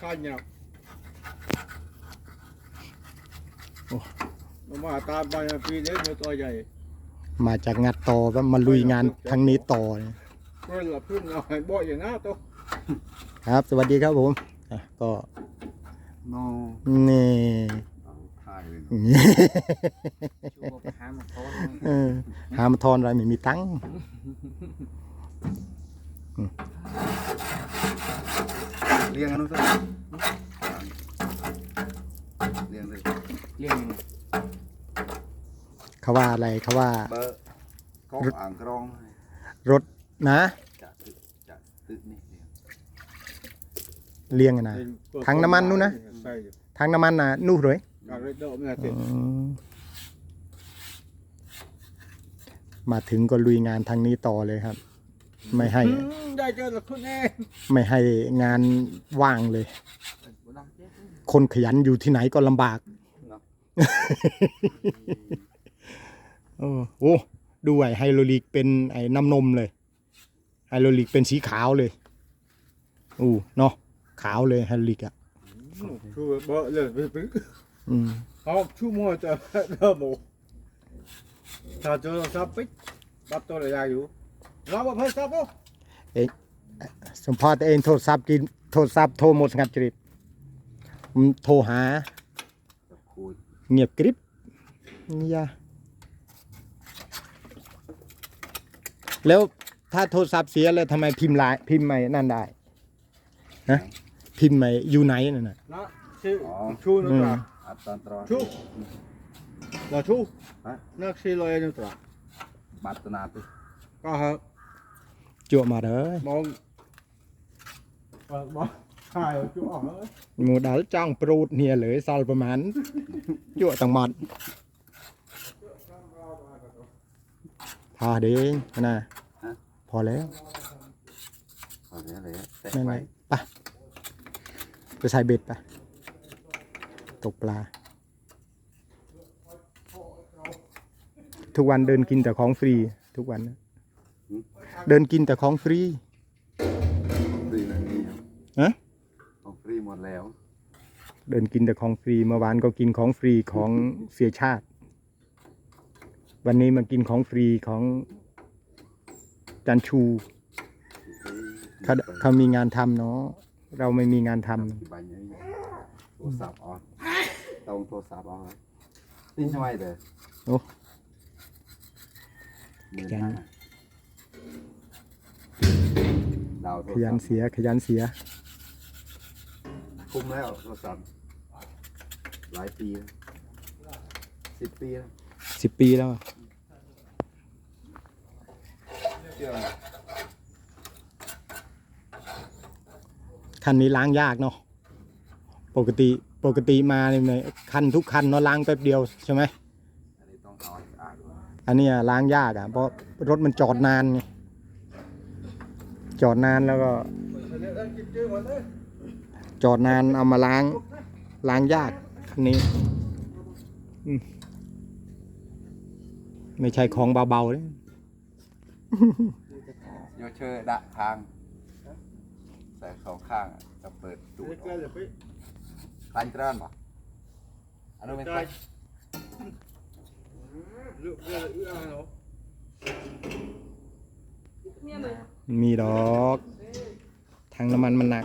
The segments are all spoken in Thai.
ข้าวเหนียวโอ้มันมาตามไปปีนี้มันตัวใหญ่มาจากงัดต่อแล้วมาลุยงานทางนี้ต่อเนี่ยเพื่อนละพึ่งเอาให้บ่อยอย่างนั้นตัวครับ สวัสดีครับผมอะก็โนนี่เอาถ่ายเลยชูบอกไปหาหมาโค้งเออหามาทอนอะไรไม่มีตังค์ เรียงกันนู้นสิเรียงเลยเรื่องยังไงเขาว่าอะไรเขาว่าเบอร์กล้องอ่างกรองรถนะจะตึกจะตึกนี่เรียงเลี้ยงอะนะถังน้ำมันนู่นนะใส่อยู่ทางน้ำมันนะนู่นเลยการเรดเดอร์ไม่ได้อืติดมมาถึงก็ลุยงานทางนี้ต่อเลยครับ ไม่ให้อืม ได้เจอละคุณเองไม่ให้งานว่างเลยบุดองเจ๊คนขยันอยู่ที่ไหนก็ลำบากเออโอ้ดูไอ้ไฮโดรลิกเป็นไอ้น้ำนมเลยไฮโดรลิกเป็นสีขาวเลยอู้เนาะขาวเลยไฮโดรลิกอะชูเบอร์เลยไปปึ๊กอืมเอาชูมัวจะเริ่มโมถ้าเจอซับปิ๊กปั๊บตัวระยะอยู่เราบ่เพิ่มซับบ่ สมพอตัวเองโทรศัพท์กินโทรศัพท์โทรหมดงัดจริตผมโทรหาจะคุยเงียบกริบนี่ยาแล้วถ้าโทรศัพท์เสียแล้วทำไมพิมพ์ไลน์พิมพ์ใหม่นั่นได้นะพิมพ์ใหม่อยู่ไหนนั่นน่ะนะชื่อชูนึกว่าอัดตันตรอชูเราชูฮะนักชื่อเลยนึกว่าบัตรนาติก็ฮะจั่วมาเด้อมอง เปิดบ่ถ่ายชูออกเลยหมูดัลจ้องปรูดเนี่ยเลยซอลประมาณจั่วตังหมดพอเด้งนะพอแล้วเอาเนี้ยเลยแตะนั่นไงไว้ไปไปใส่เบ็ดไปตกปลา ทุกวันเดินกินแต่ของฟรี ทุกวันนะเดินกินแต่ของฟรี ดแล้ว เดินกินแต่ของฟรีเมื่อวานก็กินของฟรีของเสียชาติ วันนี้มากินของฟรีของจันชูเขาเขามีงานทำเนาะเราไม่มีงานทำกี่ใบเนี่ยโทรศัพท์ออนต้องโทรศัพท์ออนนี่ทำไมเด้อโอ้หมื่นแกงห้าดาวโทรขยันศัพท์เสียขยันเสีย คุ้มแล้วโทรศัพท์หลายปีแล้วสิบปีแล้วสิบปีแล้วอะเชื่อไหมคันนี้ล้างยากเนาะปกติปกติมาเนี่ยคันทุกคันเนาะล้างแป๊บเดียวใช่ไหมอันนี้ต้องเอาให้สะอาดก่อนอันเนี้ยล้างยากอะเพราะรถมันจอดนานไงจอดนานแล้วก็จอด นานเอามาล้าง ล้างยากคันนี้อืมไม่ใช่ของเบาๆเลยโยเชอร์ดะทางใส่สองข้างอะจะเปิดดูดออกคลันเจริญป่ะอันนู้นเป็นคลันมีดอก ทางน้ำมันมันหนัก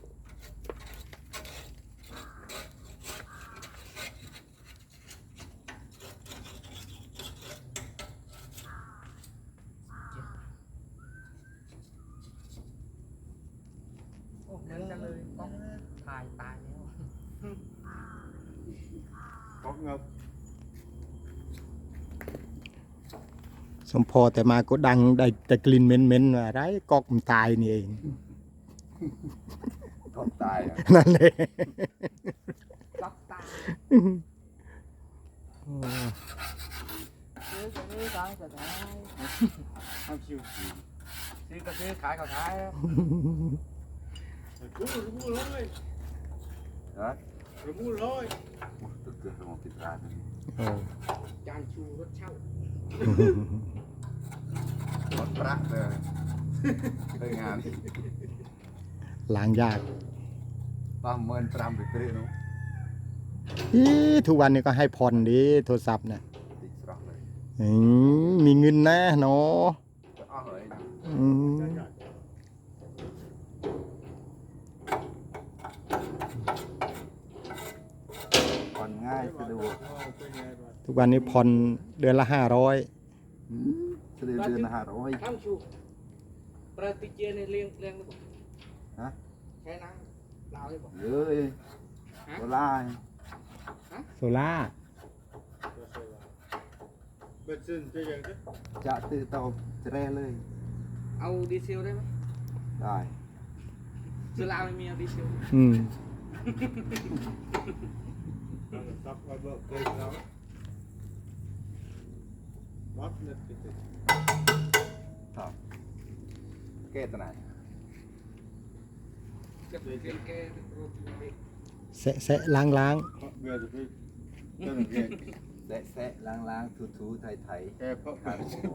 นกันเลยต้องถ่ายตายแล้วของเงาสมพอแต่มาก็ดังได้แต่กลิ่นเหม็นๆว่าไรกอกมันตายนี่เองก็ตายอะนั่นเลยล็อกตายเออจะไม่ตายจะได้ทำชิวๆซื้อก็ซื้อขายก็ขาย รู้รู้เลยเนาะรู้เลยตึกเกือบสมองติดร้านนี่โอ้จานชูรถเช่าหมดประเลยไปงานล้างยากประเมินปรำไปเปรี้ยวนู้อีทุกวันนี้ก็ให้ผ่อนดิโทรศัพท์เนี่ยติดสระเลยอืมมีเงินนะเนาะจะอ้อเลยนะอืม ผ่อน ง่ายสะดวกทุกวันนี้ผ่อนเดือนละห้าร้อยอืมสะดวกเดือนละห้าร้อยน้ำชูประติเจในเลี้ยงเลี้ยงหรือเปล่าฮะใช้น้ำลาวได้บอกเยอะเลยโบราณโซล่าเบ็ดซินจะยังไงจะตื้อเตาจะแร่เลยเอาดีเซลได้ไหมได้ซื้อลาวไม่ มีเอาดีเซลอืมซับไว้เบิกเกยแล้ววัดเนี่ยติดครับแก้ตัวไหนจะเปลี่ยนแกรถเด็กแสะแสะล้างล้างเบียร์จะไปเจ้าหนึ่งเกยแซะแซะล้างล้างถูถูไทยไทยแกเพราะ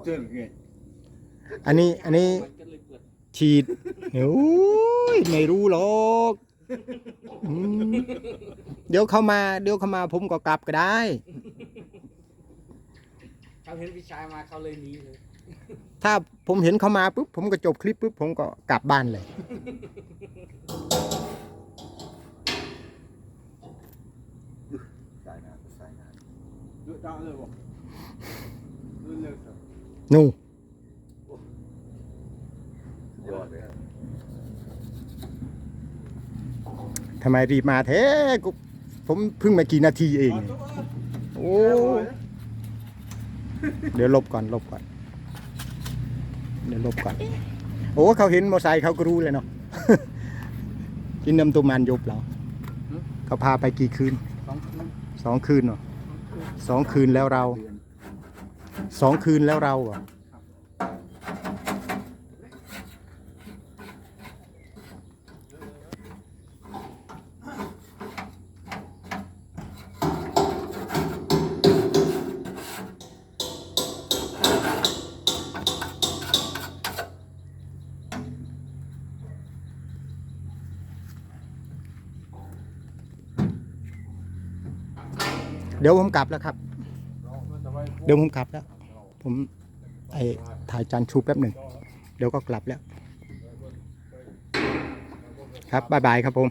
เจ้าหนึ่งเกยอันนี้อันนี้มันจะเลยเปิดฉีดโอ้ยไม่รู้หรอกอืม เดี๋ยวเขามาเดี๋ยวเขามาผมก็กลับก็ได้ เขาเห็นพี่ชายมาเขาเลยหนีเลยถ้าผมเห็นเขามาปุ๊บผมก็จบคลิปปุ๊บผมก็กลับบ้านเลยใส่น้ำใส่น้ดูดาวเลยบอกดูเลยครับนู่ำยอดเลย ทำไมรีบมาแท้กูผมเพิ่งมากี่นาทีเอง โอ้ เดี๋ยวลบก่อนลบก่อน เดี๋ยวลบก่อน โอ้เขาเห็นมอไซค์เขาก็รู้เลยเนาะ กินน้ำตุมันยบเราเขาพาไปกี่คืน สองคืนสองคืนเนาะสองคืนแล้วเรา สองคืนแล้วเราอะ เดี๋ยวผมกลับแล้วครับ เดี๋ยวผมกลับแล้ว ผมไอถ่ายจานชูแป๊บหนึ่ง เดี๋ยวก็กลับแล้ว ครับบ๊ายบายครับผม